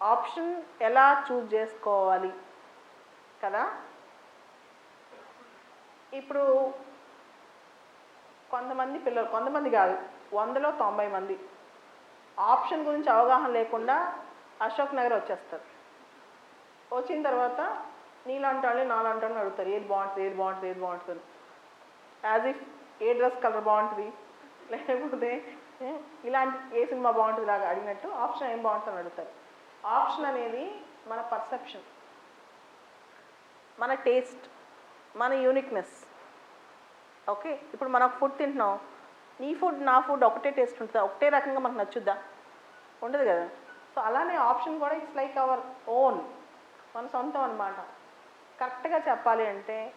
Option ఎలా choose చేసుకోవాలి? కదా? ఇప్పుడు కొంతమంది పిల్లలు కొంతమంది కాదు వందలో తొంభై మంది. ఆప్షన్ గురించి అవగాహన లేకుండా అశోక్ నగర్ వచ్చేస్తారు. వచ్చిన తర్వాత నీలాంటి వాళ్ళు నాలాంటి వాళ్ళని అడుగుతారు ఏది బాగుంటుంది ఏది బాగుంటుంది ఏది బాగుంటుంది as if a dress colour బాగుంటుంది లేకపోతే ఇలాంటి ఏ సినిమా బాగుంటుంది లాగా అడిగినట్టు ఆప్షన్ ఏం బాగుంటుంది అని అడుగుతారు. ఆప్షన్ అనేది మన పర్సెప్షన్ మన టేస్ట్ మన యూనిక్నెస్. ఓకే? ఇప్పుడు మనం ఫుడ్ తింటున్నాం. నీ ఫుడ్ నా ఫుడ్ ఒకటే టేస్ట్ ఉంటుందా? ఒకటే రకంగా మనకు నచ్చుద్దా? ఉండదు కదా? సో అలానే ఆప్షన్ కూడా ఇట్స్ లైక్ అవర్ ఓన్ మన సొంతం అనమాట కరెక్ట్గా చెప్పాలి అంటే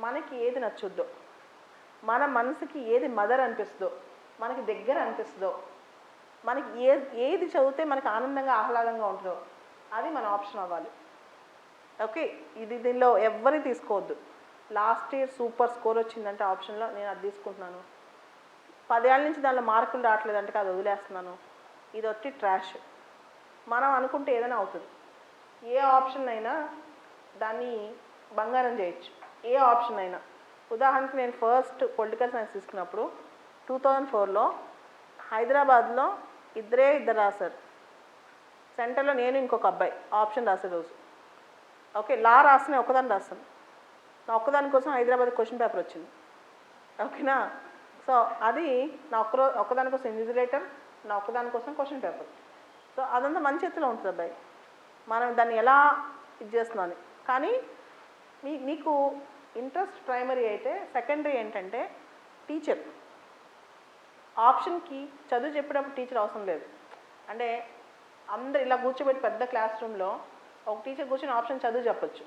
మనకి ఏది నచ్చుద్దో మన మనసుకి ఏది మదర్ అనిపిస్తుందో మనకి దగ్గర అనిపిస్తుందో మనకి ఏ ఏది చదివితే మనకి ఆనందంగా ఆహ్లాదంగా ఉంటుందో అది మన ఆప్షన్ అవ్వాలి. ఓకే ఇది దీనిలో ఎవరి తీసుకోవద్దు. లాస్ట్ ఇయర్ సూపర్ స్కోర్ వచ్చిందంటే ఆప్షన్లో నేను అది తీసుకుంటున్నాను. పదేళ్ళ నుంచి దానిలో మార్కులు రావట్లేదంటే అది వదిలేస్తున్నాను. ఇది వచ్చి ట్రాష్ మనం అనుకుంటే ఏదైనా అవుతుంది. ఏ ఆప్షన్ అయినా దాన్ని బంగారం చేయొచ్చు. ఏ ఆప్షన్ అయినా. ఉదాహరణకి నేను ఫస్ట్ పొలిటికల్ సైన్స్ తీసుకున్నప్పుడు టూ థౌజండ్ ఫోర్లో హైదరాబాద్లో ఇద్దరే ఇద్దరు రాశారు. సెంటర్లో నేను ఇంకొక అబ్బాయి ఆప్షన్ రాసే రోజు. ఓకే లా రాసిన ఒకదాన్ని రాస్తాను. నా ఒక్కదాని కోసం హైదరాబాద్ క్వశ్చన్ పేపర్ వచ్చింది. ఓకేనా? సో అది నా ఒక్కరో ఒక్కదాని కోసం ఇన్విజిలేటర్ నా ఒక్కదాని కోసం క్వశ్చన్ పేపర్. సో అదంతా మంచి చేతిలో ఉంటుంది అబ్బాయి. మనం దాన్ని ఎలా ఇది చేస్తున్నాను కానీ మీ నీకు ఇంట్రెస్ట్ ప్రైమరీ అయితే సెకండరీ ఏంటంటే టీచర్. ఆప్షన్కి చదువు చెప్పేటప్పుడు టీచర్ అవసరం లేదు. అంటే అందరు ఇలా కూర్చోబెట్టి పెద్ద క్లాస్ రూమ్లో ఒక టీచర్ కూర్చొని ఆప్షన్ చదువు చెప్పొచ్చు.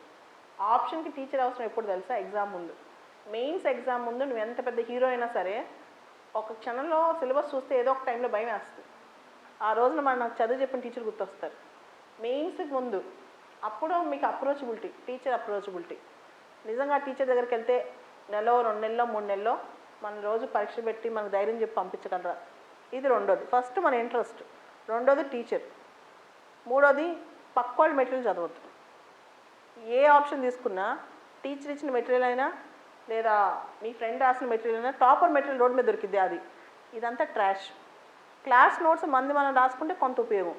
ఆప్షన్కి టీచర్ అవసరం ఎప్పుడు తెలుసా? ఎగ్జామ్ ముందు. మెయిన్స్ ఎగ్జామ్ ముందు నువ్వు ఎంత పెద్ద హీరో అయినా సరే ఒక క్షణంలో సిలబస్ చూస్తే ఏదో ఒక టైంలో భయం వేస్తుంది. ఆ రోజున మన నాకు చదువు చెప్పిన టీచర్ గుర్తొస్తారు. మెయిన్స్కి ముందు అప్పుడు మీకు అప్రోచబిలిటీ టీచర్ అప్రోచబిలిటీ నిజంగా టీచర్ దగ్గరికి వెళ్తే నెలలో రెండు నెలలో మూడు నెలలో మన రోజు పరీక్ష పెట్టి మనకు ధైర్యం చెప్పి పంపించగలరా? ఇది రెండోది. ఫస్ట్ మన ఇంట్రెస్ట్ రెండోది టీచర్ మూడోది పక్కవాళ్ళు మెటీరియల్ చదవద్దు. ఏ ఆప్షన్ తీసుకున్నా టీచర్ ఇచ్చిన మెటీరియల్ అయినా లేదా మీ ఫ్రెండ్ రాసిన మెటీరియల్ అయినా టాపర్ మెటీరియల్ రోడ్ మీద దొరికింది అది. ఇదంతా ట్రాష్ క్లాస్ నోట్స్ మంది మనం రాసుకుంటే కొంత ఉపయోగం.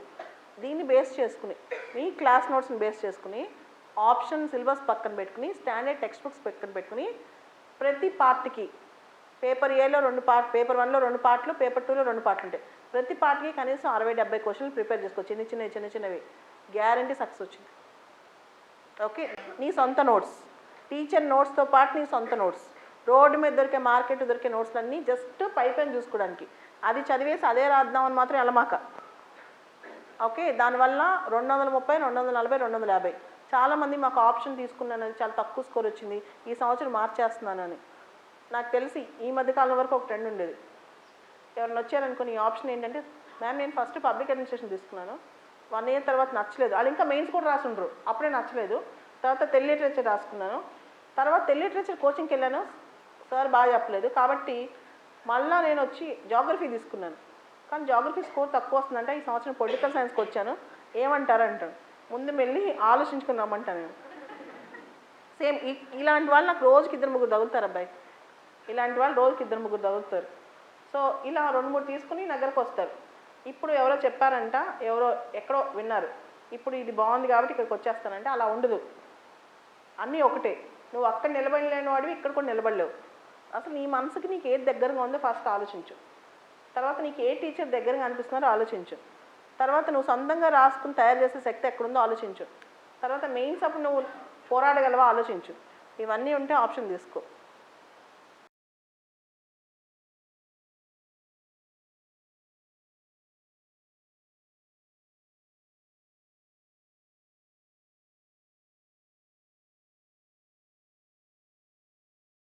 దీన్ని బేస్ చేసుకుని మీ క్లాస్ నోట్స్ని బేస్ చేసుకుని ఆప్షన్ సిలబస్ పక్కన పెట్టుకుని స్టాండర్డ్ టెక్స్ట్ బుక్స్ పక్కన పెట్టుకుని ప్రతి పార్ట్కి పేపర్ ఏలో రెండు పార్ట్ పేపర్ వన్లో రెండు పార్ట్లు పేపర్ టూలో రెండు పార్ట్లు ఉంటాయి. ప్రతి పార్ట్కి కనీసం అరవై డెబ్బై క్వశ్చన్లు ప్రిపేర్ చేసుకో. చిన్న చిన్న చిన్న చిన్నవి. గ్యారంటీ సక్సెస్ వచ్చింది. ఓకే? నీ సొంత నోట్స్. టీచర్ నోట్స్తో పాటు నీ సొంత నోట్స్. రోడ్డు మీద దొరికే మార్కెట్ దొరికే నోట్స్లన్నీ జస్ట్ పై పైన చూసుకోవడానికి. అది చదివేసి అదే రాద్దామని మాత్రం ఎలమాక. ఓకే? దానివల్ల రెండు వందల ముప్పై రెండు వందల నలభై రెండు వందల యాభై. చాలామంది మాకు ఆప్షన్ తీసుకున్నానని చాలా తక్కువ స్కోర్ వచ్చింది. ఈ సంవత్సరం మార్చేస్తున్నానని. నాకు తెలిసి ఈ మధ్యకాలం వరకు ఒక ట్రెండ్ ఉండేది. ఎవరైనా వచ్చారనుకుని ఈ ఆప్షన్ ఏంటంటే మ్యామ్ నేను ఫస్ట్ పబ్లిక్ అడ్మినిస్ట్రేషన్ తీసుకున్నాను. వన్ ఇయర్ తర్వాత నచ్చలేదు. వాళ్ళు ఇంకా మెయిన్స్ కూడా రాసుండ్రు. అప్పుడే నచ్చలేదు. తర్వాత తెలుగు లిటరేచర్ రాసుకున్నాను. తర్వాత తెలుగు లిటరేచర్ కోచింగ్కి వెళ్ళాను. సార్ బాగా చెప్పలేదు. కాబట్టి మళ్ళీ నేను వచ్చి జాగ్రఫీ తీసుకున్నాను. కానీ జాగ్రఫీ స్కోర్ తక్కువ వస్తుందంటే. ఈ సంవత్సరం పొలిటికల్ సైన్స్కి వచ్చాను. ఏమంటారు అంటాను ముందు వెళ్ళి ఆలోచించుకుని రమ్మంటాను నేను. సేమ్ ఇలాంటి వాళ్ళు నాకు రోజుకి ఇద్దరు ముగ్గురు తగులుతారు అబ్బాయి. ఇలాంటి వాళ్ళు రోజుకి ఇద్దరు ముగ్గురు చదువుతారు. సో ఇలా రెండు మూడు తీసుకుని నగరకు వస్తారు. ఇప్పుడు ఎవరో చెప్పారంట ఎవరో ఎక్కడో విన్నారు. ఇప్పుడు ఇది బాగుంది కాబట్టి ఇక్కడికి వచ్చేస్తానంటే అలా ఉండదు. అన్నీ ఒకటే. నువ్వు అక్కడ నిలబడలేని వాడివి ఇక్కడ కూడా నిలబడలేవు. అసలు నీ మనసుకి నీకు ఏది దగ్గరగా ఉందో ఫస్ట్ ఆలోచించు. తర్వాత నీకు ఏ టీచర్ దగ్గరగా అనిపిస్తున్నారో ఆలోచించు. తర్వాత నువ్వు సొంతంగా రాసుకుని తయారు చేసే శక్తి ఎక్కడుందో ఆలోచించు. తర్వాత మెయిన్స్ అప్పుడు నువ్వు పోరాడగలవా ఆలోచించు. ఇవన్నీ ఉంటే ఆప్షన్ తీసుకో.